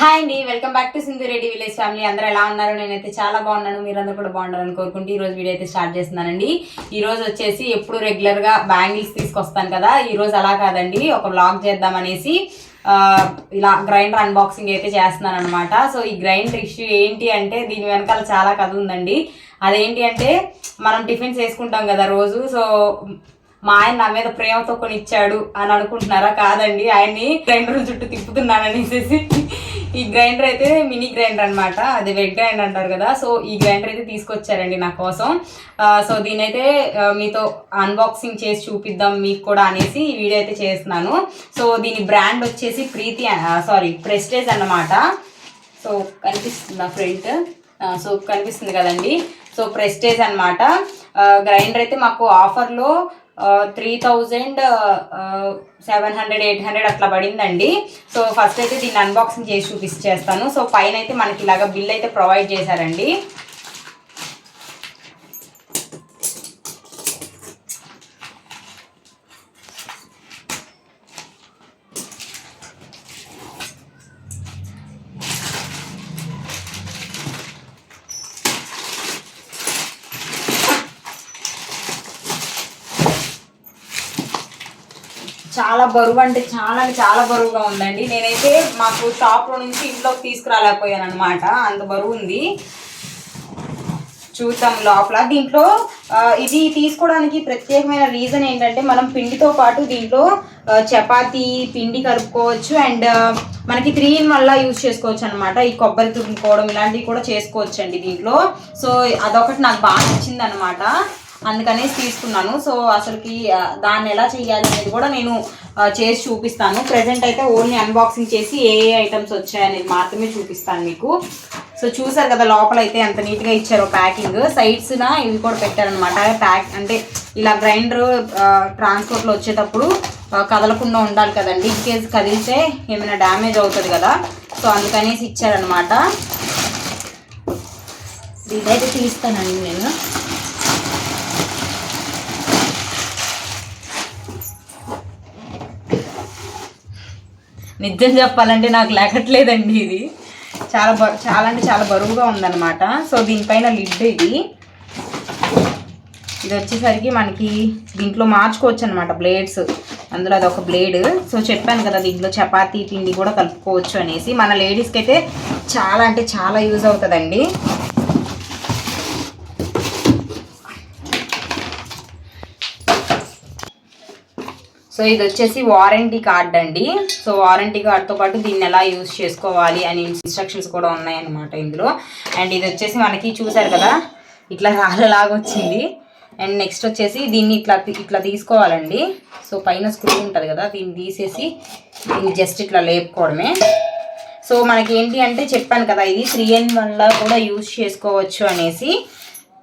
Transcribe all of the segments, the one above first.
Hi అండి welcome back to Sindhu Reddy village family అందరూ ఎలా ఉన్నారు? నేనైతే చాలా బాగున్నాను. మీరందరూ కూడా బాగుండాలని కోరుకుంటూ ఈరోజు వీడియో అయితే స్టార్ట్ చేస్తున్నానండి. ఈరోజు వచ్చేసి ఎప్పుడు రెగ్యులర్గా బ్యాంగిల్స్ తీసుకొస్తాను కదా. ఈరోజు అలా కాదండి. ఒక బ్లాగ్ చేద్దామనేసి ఇలా గ్రైండర్ అన్బాక్సింగ్ అయితే చేస్తున్నాను అనమాట సో ఈ గ్రైండర్ ఇష్యూ ఏంటి అంటే దీని వెనకాల చాలా కథ ఉందండి. అదేంటి అంటే మనం టిఫిన్స్ వేసుకుంటాం కదా రోజు. సో మా ఆయన నా మీద ప్రేమతో కొని ఇచ్చాడు అని అనుకుంటున్నారా? కాదండి. ఆయన్ని గ్రైండర్ చుట్టూ తిప్పుతున్నాను అనేసి. ఈ గ్రైండర్ అయితే మినీ గ్రైండర్ అనమాట అది వెగ్ గ్రైండర్ అంటారు కదా. సో ఈ గ్రైండర్ అయితే తీసుకొచ్చారండి నా కోసం. సో దీని అయితే మీతో అన్బాక్సింగ్ చేసి చూపిద్దాం మీకు కూడా అనేసి ఈ వీడియో అయితే చేస్తున్నాను. సో దీని బ్రాండ్ వచ్చేసి ప్రీతి సారీ ప్రెస్టేజ్ అన్నమాట. సో కనిపిస్తుందా ఫ్రంట్? సో కనిపిస్తుంది కదండి. సో ప్రెస్టేజ్ అనమాట గ్రైండర్ అయితే మాకు ఆఫర్లో three thousand seven hundred eight hundred అట్లా పడిందండి. సో ఫస్ట్ అయితే దీన్ని అన్బాక్సింగ్ చేసి చూపించేస్తాను సో పైన అయితే మనకి ఇలాగ బిల్ అయితే ప్రొవైడ్ చేశారండి. చాలా బరువు అంటే చాలా చాలా బరువుగా ఉందండి. నేనైతే మాకు షాప్లో నుంచి ఇంట్లోకి తీసుకురాలేకపోయాను అనమాట అంత బరువు ఉంది. చూద్దాం లోపల. దీంట్లో ఇది తీసుకోవడానికి ప్రత్యేకమైన రీజన్ ఏంటంటే మనం పిండితో పాటు దీంట్లో చపాతి చపాతీ పిండి కలుపుకోవచ్చు. అండ్ మనకి త్రీ ఇన్ వల్ల యూజ్ చేసుకోవచ్చు అనమాట ఈ కొబ్బరి తురుముకోవడం ఇలాంటివి కూడా చేసుకోవచ్చు అండి దీంట్లో. సో అదొకటి నాకు బాగా నచ్చింది అనమాట అందుకనేసి తీసుకున్నాను. సో అసలుకి దాన్ని ఎలా చేయాలి అనేది కూడా నేను చేసి చూపిస్తాను. ప్రజెంట్ అయితే ఓన్లీ అన్బాక్సింగ్ చేసి ఏ ఏ ఐటమ్స్ వచ్చాయనేది మాత్రమే చూపిస్తాను మీకు. సో చూసారు కదా లోపల అయితే ఎంత నీట్గా ఇచ్చారో ప్యాకింగ్ సైడ్స్న ఇవి కూడా పెట్టారనమాట ప్యాక్ అంటే ఇలా గ్రైండర్ ట్రాన్స్పోర్ట్లో వచ్చేటప్పుడు కదలకుండా ఉండాలి కదండి. ఇన్ కేసు కదిలితే ఏమైనా డ్యామేజ్ అవుతుంది కదా. సో అందుకనేసి ఇచ్చారనమాట ఇదైతే తీస్తానండి నేను. నిజం చెప్పాలంటే నాకు లేకట్లేదండి ఇది. చాలా బ చాలా అంటే చాలా బరువుగా ఉందన్నమాట. సో దీనిపైన లిడ్ ఇది. ఇది వచ్చేసరికి మనకి దీంట్లో మార్చుకోవచ్చు అనమాట బ్లేడ్స్. అందులో అదొక బ్లేడ్. సో చెప్పాను కదా దీంట్లో చపాతీ పిండి కూడా కలుపుకోవచ్చు అనేసి. మన లేడీస్కి అయితే చాలా అంటే చాలా యూజ్ అవుతుందండి. సో ఇది వచ్చేసి వారంటీ కార్డ్ అండి. సో వారంటీ కార్డ్తో పాటు దీన్ని ఎలా యూజ్ చేసుకోవాలి అని ఇన్స్ట్రక్షన్స్ కూడా ఉన్నాయన్నమాట ఇందులో. అండ్ ఇది వచ్చేసి మనకి చూసారు కదా ఇట్లా రాళ్ళలాగా వచ్చింది. అండ్ నెక్స్ట్ వచ్చేసి దీన్ని ఇట్లా ఇట్లా తీసుకోవాలండి. సో పైన స్క్రూ ఉంటుంది కదా దీన్ని తీసేసి దీన్ని జస్ట్ ఇట్లా లేపుకోవడమే. సో మనకి ఏంటి అంటే చెప్పాను కదా ఇది త్రీ ఎన్ వన్లా కూడా యూజ్ చేసుకోవచ్చు అనేసి.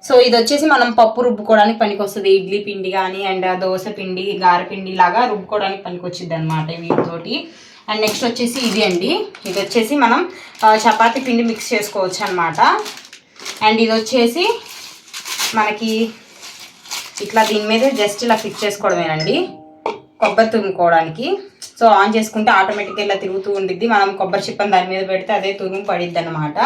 సో ఇది వచ్చేసి మనం పప్పు రుబ్బుకోవడానికి పనికొస్తుంది. ఇడ్లీ పిండి కానీ అండ్ దోశ పిండి గారపిండి లాగా రుబ్బుకోవడానికి పనికొచ్చింది అనమాట వీటితోటి అండ్ నెక్స్ట్ వచ్చేసి ఇది అండి. ఇది వచ్చేసి మనం చపాతి చపాతీ పిండి మిక్స్ చేసుకోవచ్చు అనమాట అండ్ ఇది వచ్చేసి మనకి ఇట్లా దీని మీద జస్ట్ ఇలా ఫిక్స్ చేసుకోవడమేనండి. కొబ్బరి తుమ్ముకోవడానికి సో ఆన్ చేసుకుంటే ఆటోమేటిక్గా ఇలా తిరుగుతూ ఉండిద్ది. మనం కొబ్బరి చిప్పని దాని మీద పెడితే అదే తురుము పడిద్ది అనమాట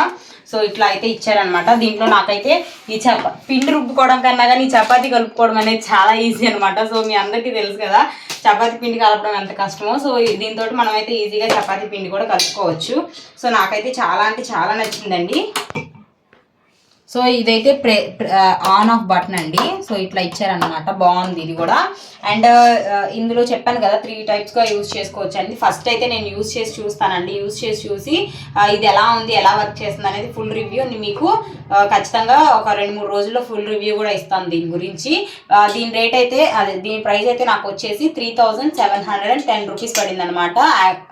సో ఇట్లా అయితే ఇచ్చారనమాట దీంట్లో నాకైతే ఈ చప పిండి రుబ్బుకోవడం కన్నా కానీ ఈ కలుపుకోవడం అనేది చాలా ఈజీ అనమాట సో మీ అందరికీ తెలుసు కదా చపాతి పిండి కలపడం ఎంత కష్టమో. సో దీంతో మనం అయితే ఈజీగా చపాతి పిండి కూడా కలుపుకోవచ్చు. సో నాకైతే చాలా అంటే చాలా నచ్చిందండి. సో ఇదైతే ప్రే ఆన్ ఆఫ్ బటన్ అండి. సో ఇట్లా ఇచ్చారనమాట బాగుంది ఇది కూడా. అండ్ ఇందులో చెప్పాను కదా త్రీ టైప్స్గా యూజ్ చేసుకోవచ్చు అండి ఫస్ట్ అయితే నేను యూజ్ చేసి చూస్తానండి. యూస్ చేసి చూసి ఇది ఎలా ఉంది ఎలా వర్క్ చేస్తుంది అనేది ఫుల్ రివ్యూ మీకు ఖచ్చితంగా ఒక రెండు మూడు రోజుల్లో ఫుల్ రివ్యూ కూడా ఇస్తాను దీని గురించి. దీని రేట్ అయితే అదే దీని ప్రైస్ అయితే నాకు వచ్చేసి three thousand seven hundred and ten rupees పడింది అనమాట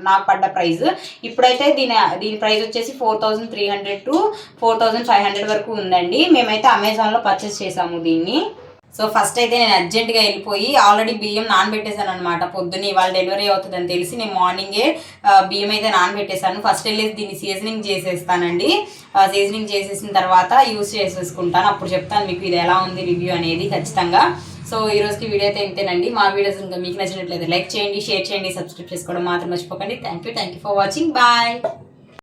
నాకు పడ్డ ప్రైస్ ఇప్పుడైతే దీని దీని ప్రైస్ వచ్చేసి four thousand three hundred to four thousand five hundred వరకు ఉందండి. మేమైతే అమెజాన్లో పర్చేస్ చేసాము దీన్ని. సో ఫస్ట్ అయితే నేను అర్జెంట్గా వెళ్ళిపోయి ఆల్రెడీ బియ్యం నానబెట్టేశాను అనమాట పొద్దున్న ఇవాళ డెలివరీ అవుతుందని తెలిసి నేను మార్నింగే బియ్యం అయితే నానబెట్టేశాను. ఫస్ట్ వెళ్ళేసి దీన్ని సీజనింగ్ చేసేస్తానండి. సీజనింగ్ చేసేసిన తర్వాత యూస్ చేసేసుకుంటాను. అప్పుడు చెప్తాను మీకు ఇది ఎలా ఉంది రివ్యూ అనేది ఖచ్చితంగా. సో ఈ రోజుకి వీడియో అయితే ఇంతేనండి. మా వీడియోస్ ఇంకా మీకు నచ్చినట్లయితే లైక్ చేయండి షేర్ చేయండి సబ్స్క్రైబ్ చేసుకోవడం మాత్రం మర్చిపోకండి. Thank you thank you for watching bye